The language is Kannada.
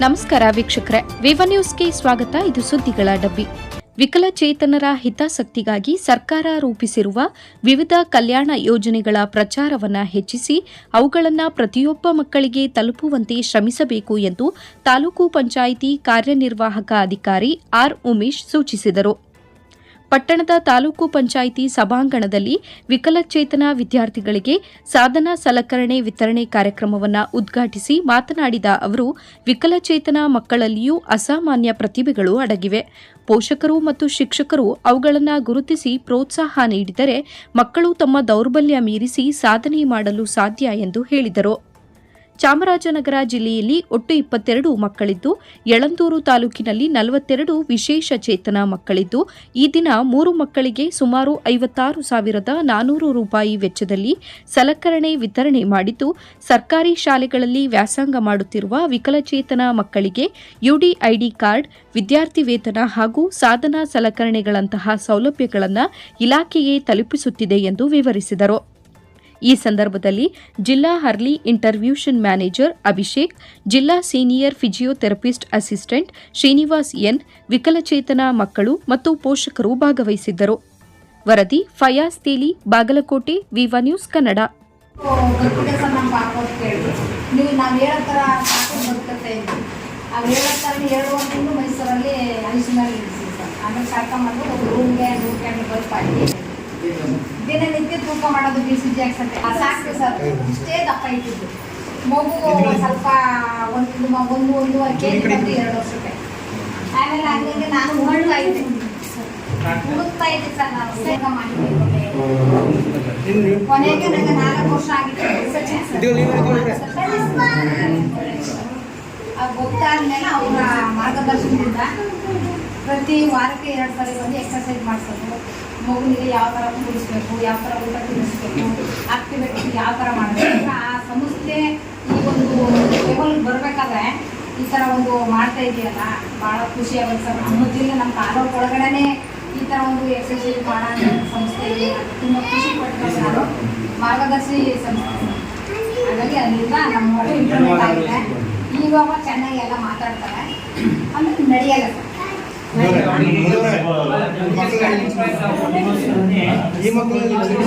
ನಮಸ್ಕಾರ ವೀಕ್ಷಕರೇ. ವಿವ ನ್ಯೂಸ್ಗೆ ಸ್ವಾಗತ. ಇದು ಸುದ್ದಿಗಳ ಡಬ್ಬಿ. ವಿಕಲಚೇತನರ ಹಿತಾಸಕ್ತಿಗಾಗಿ ಸರ್ಕಾರ ರೂಪಿಸಿರುವ ವಿವಿಧ ಕಲ್ಯಾಣ ಯೋಜನೆಗಳ ಪ್ರಚಾರವನ್ನು ಹೆಚ್ಚಿಸಿ, ಅವುಗಳನ್ನು ಪ್ರತಿಯೊಬ್ಬ ಮಕ್ಕಳಿಗೆ ತಲುಪುವಂತೆ ಶ್ರಮಿಸಬೇಕು ಎಂದು ತಾಲೂಕು ಪಂಚಾಯಿತಿ ಕಾರ್ಯನಿರ್ವಾಹಕ ಅಧಿಕಾರಿ ಆರ್ ಉಮೇಶ್ ಸೂಚಿಸಿದರು. ಪಟ್ಟಣದ ತಾಲೂಕು ಪಂಚಾಯಿತಿ ಸಭಾಂಗಣದಲ್ಲಿ ವಿಕಲಚೇತನ ವಿದ್ಯಾರ್ಥಿಗಳಿಗೆ ಸಾಧನ ಸಲಕರಣೆ ವಿತರಣೆ ಕಾರ್ಯಕ್ರಮವನ್ನು ಉದ್ಘಾಟಿಸಿ ಮಾತನಾಡಿದ ಅವರು, ವಿಕಲಚೇತನ ಮಕ್ಕಳಲ್ಲಿಯೂ ಅಸಾಮಾನ್ಯ ಪ್ರತಿಭೆಗಳು ಅಡಗಿವೆ. ಪೋಷಕರು ಮತ್ತು ಶಿಕ್ಷಕರು ಅವುಗಳನ್ನು ಗುರುತಿಸಿ ಪ್ರೋತ್ಸಾಹ ನೀಡಿದರೆ ಮಕ್ಕಳು ತಮ್ಮ ದೌರ್ಬಲ್ಯ ಮೀರಿಸಿ ಸಾಧನೆ ಮಾಡಲು ಸಾಧ್ಯ ಎಂದು ಹೇಳಿದರು. ಚಾಮರಾಜನಗರ ಜಿಲ್ಲೆಯಲ್ಲಿ ಒಟ್ಟು ಇಪ್ಪತ್ತೆರಡು ಮಕ್ಕಳಿದ್ದು, ಯಳಂದೂರು ತಾಲೂಕಿನಲ್ಲಿ ನಲವತ್ತೆರಡು ವಿಶೇಷ ಚೇತನ ಮಕ್ಕಳಿದ್ದು, ಈ ದಿನ ಮೂರು ಮಕ್ಕಳಿಗೆ ಸುಮಾರು ಐವತ್ತಾರು ಸಾವಿರದ ನಾನೂರು ರೂಪಾಯಿ ವೆಚ್ಚದಲ್ಲಿ ಸಲಕರಣೆ ವಿತರಣೆ ಮಾಡಿದ್ದು, ಸರ್ಕಾರಿ ಶಾಲೆಗಳಲ್ಲಿ ವ್ಯಾಸಂಗ ಮಾಡುತ್ತಿರುವ ವಿಕಲಚೇತನ ಮಕ್ಕಳಿಗೆ ಯುಡಿಐಡಿ ಕಾರ್ಡ್, ವಿದ್ಯಾರ್ಥಿ ವೇತನ ಹಾಗೂ ಸಾಧನ ಸಲಕರಣೆಗಳಂತಹ ಸೌಲಭ್ಯಗಳನ್ನು ಇಲಾಖೆಯೇ ತಲುಪಿಸುತ್ತಿದೆ ಎಂದು ವಿವರಿಸಿದರು. ಈ ಸಂದರ್ಭದಲ್ಲಿ ಜಿಲ್ಲಾ ಹರ್ಲಿ ಇಂಟರ್ವ್ಯೂಷನ್ ಮ್ಯಾನೇಜರ್ ಅಭಿಷೇಕ್, ಜಿಲ್ಲಾ senior physiotherapist assistant Srinivas N, ವಿಕಲಚೇತನ ಮಕ್ಕಳು ಮತ್ತು ಪೋಷಕರು ಭಾಗವಹಿಸಿದ್ದರು. ವರದಿ ಫಯಾಸ್ ತೇಲಿ, ಬಾಗಲಕೋಟೆ, ವಿವಾ ನ್ಯೂಸ್ ಕನ್ನಡ. ಮೈಸೂರಲ್ಲಿ ಆಮೇಲೆ ಒಂದು ರೂಮ್ಗೆ ನೂರು ಕ್ಯಾಂಡ್ ಬಲ್ಪ್ ಹಾಕಿ ದಿನನಿತ್ಯ ತೂಕ ಮಾಡೋದು ಬಿ ಸಿ ಜಿ ಹಾಕ್ಸತ್ತೆ ಸಾಕು ಸರ್. ಇಷ್ಟೇ ದಪ್ಪ ಇಟ್ಟಿದ್ದು ಮಗು ಸ್ವಲ್ಪ ಒಂದು ಒಂದು ಒಂದೂವರೆ ಕೆ ಜಿ ಬಂದು ಎರಡು ವರ್ಷಕ್ಕೆ. ಆಮೇಲೆ ಹಂಗಾಗಿ ನಾನು ಹಣ್ಣು ಆಯ್ತು ಹುಡುಕ್ತಾ ಇದ್ದೆ ಸರ್ ನಾನು. ಸೇಗ ಮಾಡಿದ್ದೆ ಕೊನೆಗೆ ನನಗೆ ನಾಲ್ಕು ವರ್ಷ ಆಗಿತ್ತು ಗೊತ್ತಾದ್ಮೇಲೆ ಅವರ ಮಾರ್ಗದರ್ಶನದಿಂದ ಪ್ರತಿ ವಾರಕ್ಕೆ ಎರಡು ಸಾರಿ ಬಂದು ಎಕ್ಸಸೈಸ್ ಮಾಡಿಸೋದು. ಮಗುವಿಗೆ ಯಾವ ಥರ ಕೂಡಿಸ್ಬೇಕು, ಯಾವ ಥರ ಊಟ ತಿನ್ನಿಸ್ಬೇಕು ಆಕ್ಟಿವಿಟಿ ಯಾವ ಥರ ಮಾಡಬೇಕು ಆ ಸಂಸ್ಥೆ ಈ ಒಂದು ಲೆವೆಲ್ಗೆ ಬರಬೇಕಾದ್ರೆ ಈ ಥರ ಒಂದು ಮಾಡ್ತಾ ಇದೆಯಲ್ಲ ಭಾಳ ಖುಷಿ ಆಗುತ್ತೆ ಸರ್. ಜಿಲ್ಲೆ ನಮ್ಮ ತಾಲೂಕು ಒಳಗಡೆ ಈ ಥರ ಒಂದು ಎಕ್ಸಸೈಸ್ ಮಾಡೋ ಸಂಸ್ಥೆ ಇದೆ. ತುಂಬ ಖುಷಿ ಪಟ್ಟು ನಾನು ಮಾರ್ಗದರ್ಶಿ ಸಂಸ್ಥೆ. ಹಾಗಾಗಿ ಅಲ್ಲಿಂದ ನಮ್ಮ ಇಂಟರ್ನೆಟ್ ಆಗಿದೆ. ಇವಾಗ ಚೆನ್ನಾಗಿ ಎಲ್ಲ ಮಾತಾಡ್ತಾರೆ. ಅಂದ್ರೆ ನಡೆಯಲ್ಲ ಸರ್. ಈ ಮಕ್ಕಳು